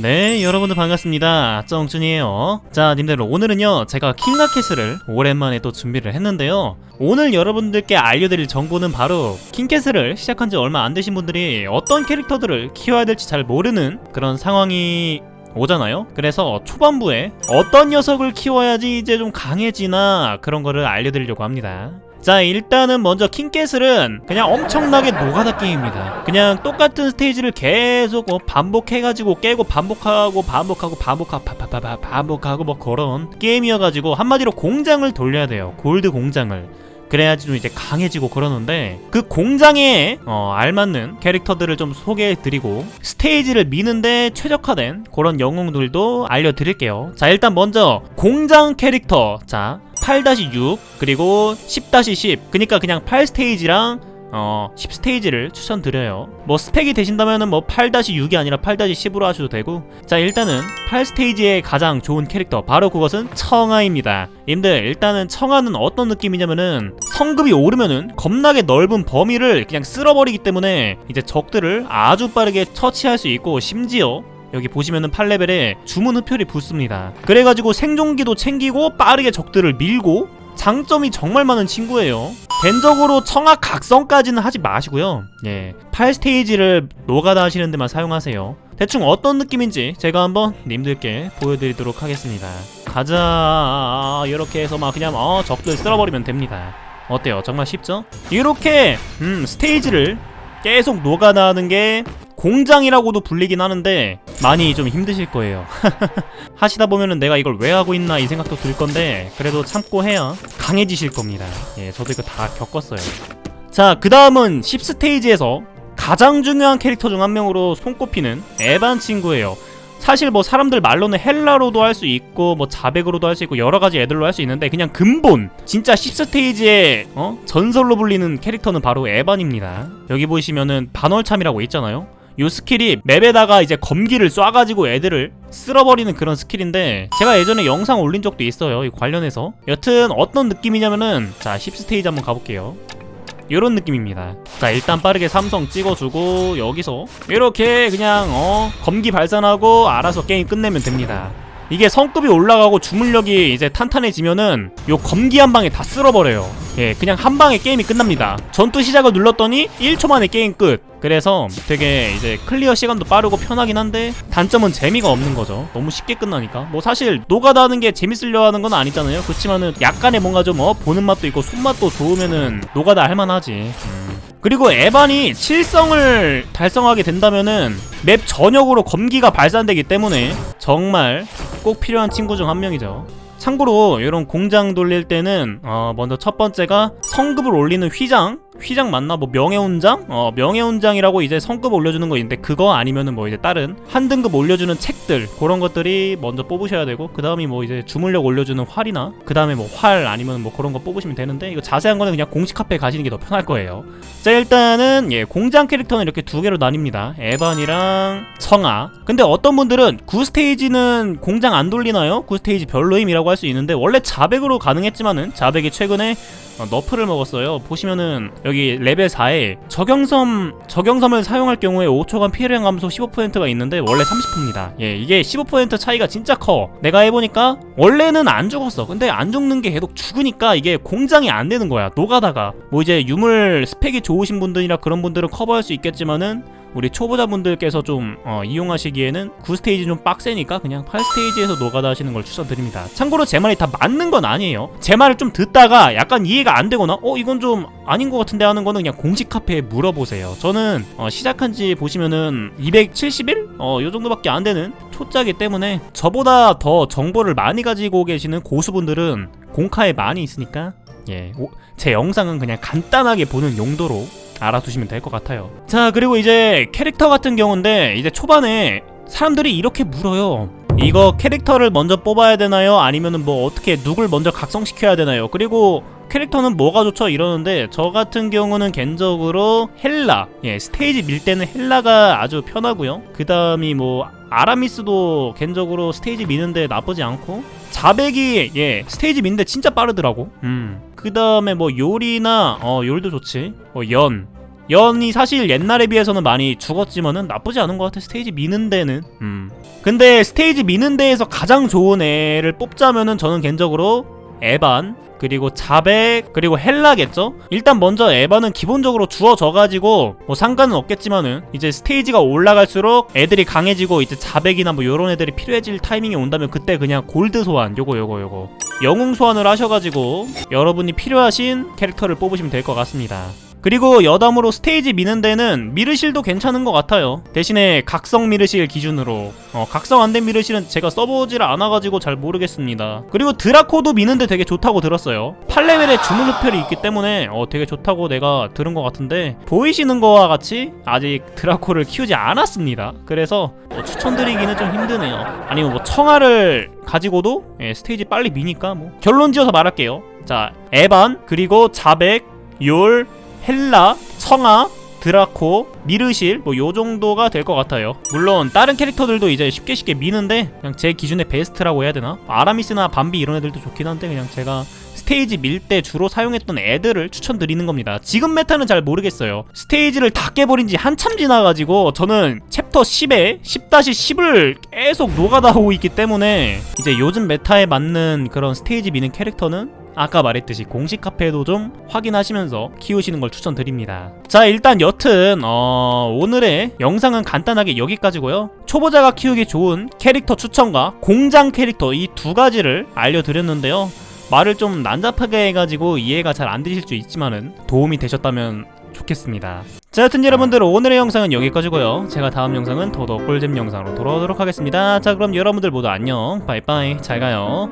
네, 여러분들 반갑습니다. 정준이에요. 자, 님들 오늘은요, 제가 킹가캐슬을 오랜만에 또 준비를 했는데요. 오늘 여러분들께 알려드릴 정보는 바로 킹캐슬을 시작한 지 얼마 안 되신 분들이 어떤 캐릭터들을 키워야 될지 잘 모르는 그런 상황이 오잖아요. 그래서 초반부에 어떤 녀석을 키워야지 이제 좀 강해지나 그런 거를 알려드리려고 합니다. 자 일단은 먼저 킹캐슬은 그냥 엄청나게 노가다 게임입니다. 그냥 똑같은 스테이지를 계속 뭐 반복해가지고 깨고 반복하고 반복하고 반복하고 반복하고 뭐 그런 게임이어가지고 한마디로 공장을 돌려야 돼요. 골드 공장을 그래야지 좀 이제 강해지고 그러는데 그 공장에 어, 알맞는 캐릭터들을 좀 소개해드리고 스테이지를 미는데 최적화된 그런 영웅들도 알려드릴게요. 자 일단 먼저 공장 캐릭터. 자 8-6 그리고 10-10 그니까 그냥 8스테이지랑 어, 10스테이지를 추천드려요. 뭐 스펙이 되신다면은 뭐 8-6이 아니라 8-10으로 하셔도 되고. 자, 일단은 8스테이지의 가장 좋은 캐릭터 바로 그것은 청아입니다. 님들, 일단은 청아는 어떤 느낌이냐면은 성급이 오르면은 겁나게 넓은 범위를 그냥 쓸어버리기 때문에 이제 적들을 아주 빠르게 처치할 수 있고 심지어 여기 보시면은 8레벨에 주문 흡혈이 붙습니다. 그래가지고 생존기도 챙기고 빠르게 적들을 밀고 장점이 정말 많은 친구예요. 개인적으로 청악 각성까지는 하지 마시고요. 예, 8스테이지를 노가다 하시는 데만 사용하세요. 대충 어떤 느낌인지 제가 한번 님들께 보여드리도록 하겠습니다. 가자 이렇게 해서 막 그냥 어 적들 쓸어버리면 됩니다. 어때요? 정말 쉽죠? 이렇게 음 스테이지를 계속 노가다 하는 게 공장이라고도 불리긴 하는데 많이 좀 힘드실 거예요. 하시다 보면은 내가 이걸 왜 하고 있나 이 생각도 들 건데 그래도 참고 해야 강해지실 겁니다. 예, 저도 이거 다 겪었어요. 자, 그 다음은 10스테이지에서 가장 중요한 캐릭터 중 한 명으로 손꼽히는 에반 친구예요. 사실 뭐 사람들 말로는 헬라로도 할 수 있고 뭐 자백으로도 할 수 있고 여러 가지 애들로 할 수 있는데 그냥 근본 진짜 10스테이지의 어? 전설로 불리는 캐릭터는 바로 에반입니다. 여기 보시면은 반월참이라고 있잖아요. 요 스킬이 맵에다가 이제 검기를 쏴가지고 애들을 쓸어버리는 그런 스킬인데 제가 예전에 영상 올린 적도 있어요. 이 관련해서. 여튼 어떤 느낌이냐면은 자 10스테이지 한번 가볼게요. 이런 느낌입니다. 자 일단 빠르게 삼성 찍어주고 여기서 이렇게 그냥 어 검기 발산하고 알아서 게임 끝내면 됩니다. 이게 성급이 올라가고 주물력이 이제 탄탄해지면은 요 검기 한 방에 다 쓸어버려요. 예, 그냥 한 방에 게임이 끝납니다. 전투 시작을 눌렀더니 1초 만에 게임 끝. 그래서 되게 이제 클리어 시간도 빠르고 편하긴 한데 단점은 재미가 없는 거죠. 너무 쉽게 끝나니까. 뭐 사실 노가다 하는 게 재밌으려 하는 건 아니잖아요. 그렇지만은 약간의 뭔가 좀 어, 보는 맛도 있고 손맛도 좋으면은 노가다 할 만하지. 음. 그리고 에반이 7성을 달성하게 된다면은 맵 전역으로 검기가 발산되기 때문에 정말 꼭 필요한 친구 중 한 명이죠. 참고로 이런 공장 돌릴 때는 어 먼저 첫 번째가 성급을 올리는 휘장 휘장 맞나? 뭐 명예훈장? 어 명예훈장이라고 이제 성급 올려주는 거 있는데 그거 아니면은 뭐 이제 다른 한 등급 올려주는 책들 그런 것들이 먼저 뽑으셔야 되고 그 다음이 뭐 이제 주물력 올려주는 활이나 그 다음에 뭐 활 아니면 뭐 그런 거 뽑으시면 되는데 이거 자세한 거는 그냥 공식 카페에 가시는 게 더 편할 거예요. 자 일단은 예 공장 캐릭터는 이렇게 두 개로 나뉩니다. 에반이랑 청아. 근데 어떤 분들은 9스테이지는 공장 안 돌리나요? 9스테이지 별로임이라고 할 수 있는데 원래 자백으로 가능했지만은 자백이 최근에 어, 너프를 먹었어요. 보시면은 여기 레벨 4에 적용섬 적용섬을 사용할 경우에 5초간 피해량 감소 15%가 있는데 원래 30%입니다. 예, 이게 15% 차이가 진짜 커. 내가 해보니까 원래는 안 죽었어. 근데 안 죽는 게 계속 죽으니까 이게 공장이 안 되는 거야. 노가다가 뭐 이제 유물 스펙이 좋으신 분들이나 그런 분들은 커버할 수 있겠지만은 우리 초보자분들께서 좀 어, 이용하시기에는 9스테이지 좀 빡세니까 그냥 8스테이지에서 노가다 하시는 걸 추천드립니다. 참고로 제 말이 다 맞는 건 아니에요. 제 말을 좀 듣다가 약간 이해가 안 되거나 어 이건 좀 아닌 것 같은데 하는 거는 그냥 공식 카페에 물어보세요. 저는 어, 시작한 지 보시면은 270일? 어, 요 정도밖에 안 되는 초짜기 때문에 저보다 더 정보를 많이 가지고 계시는 고수분들은 공카에 많이 있으니까 예, 오, 제 영상은 그냥 간단하게 보는 용도로 알아두시면 될 것 같아요. 자, 그리고 이제 캐릭터 같은 경우인데 이제 초반에 사람들이 이렇게 물어요. 이거 캐릭터를 먼저 뽑아야 되나요? 아니면은 뭐 어떻게 누굴 먼저 각성시켜야 되나요? 그리고 캐릭터는 뭐가 좋죠? 이러는데 저 같은 경우는 개인적으로 헬라 예 스테이지 밀 때는 헬라가 아주 편하고요 그 다음이 뭐 아라미스도 개인적으로 스테이지 미는데 나쁘지 않고 자백이 예 스테이지 미는데 진짜 빠르더라고 음 그 다음에 뭐 요리나 어 요리도 좋지. 뭐 연. 연이 사실 옛날에 비해서는 많이 죽었지만은 나쁘지 않은 것 같아 스테이지 미는 데는. 음. 근데 스테이지 미는 데에서 가장 좋은 애를 뽑자면은 저는 개인적으로 에반 그리고 자백 그리고 헬라겠죠? 일단 먼저 에반은 기본적으로 주어져가지고 뭐 상관은 없겠지만은 이제 스테이지가 올라갈수록 애들이 강해지고 이제 자백이나 뭐 요런 애들이 필요해질 타이밍이 온다면 그때 그냥 골드 소환. 요거 요거 요거. 영웅 소환을 하셔가지고 여러분이 필요하신 캐릭터를 뽑으시면 될 것 같습니다. 그리고 여담으로 스테이지 미는 데는 미르실도 괜찮은 것 같아요. 대신에 각성 미르실 기준으로 어, 각성 안 된 미르실은 제가 써보질 않아가지고 잘 모르겠습니다. 그리고 드라코도 미는데 되게 좋다고 들었어요. 8레벨에 주문 흡혈이 있기 때문에 어, 되게 좋다고 내가 들은 것 같은데 보이시는 거와 같이 아직 드라코를 키우지 않았습니다. 그래서 뭐 추천드리기는 좀 힘드네요. 아니면 뭐 청아를 가지고도 예, 스테이지 빨리 미니까 뭐 결론 지어서 말할게요. 자 에반 그리고 자백 욜 헬라, 청아, 드라코, 미르실 뭐 요 정도가 될 것 같아요. 물론 다른 캐릭터들도 이제 쉽게 쉽게 미는데 그냥 제 기준에 베스트라고 해야 되나? 아라미스나 밤비 이런 애들도 좋긴 한데 그냥 제가 스테이지 밀 때 주로 사용했던 애들을 추천드리는 겁니다. 지금 메타는 잘 모르겠어요. 스테이지를 다 깨버린 지 한참 지나가지고 저는 챕터 10에 10-10을 계속 노가다하고 있기 때문에 이제 요즘 메타에 맞는 그런 스테이지 미는 캐릭터는 아까 말했듯이 공식 카페도 좀 확인하시면서 키우시는 걸 추천드립니다. 자, 일단 여튼 어, 오늘의 영상은 간단하게 여기까지고요. 초보자가 키우기 좋은 캐릭터 추천과 공장 캐릭터 이 두 가지를 알려드렸는데요. 말을 좀 난잡하게 해가지고 이해가 잘 안 되실 수 있지만은 도움이 되셨다면 좋겠습니다. 자, 여튼 여러분들 오늘의 영상은 여기까지고요. 제가 다음 영상은 더더 꿀잼 영상으로 돌아오도록 하겠습니다. 자, 그럼 여러분들 모두 안녕. 바이바이. 잘 가요.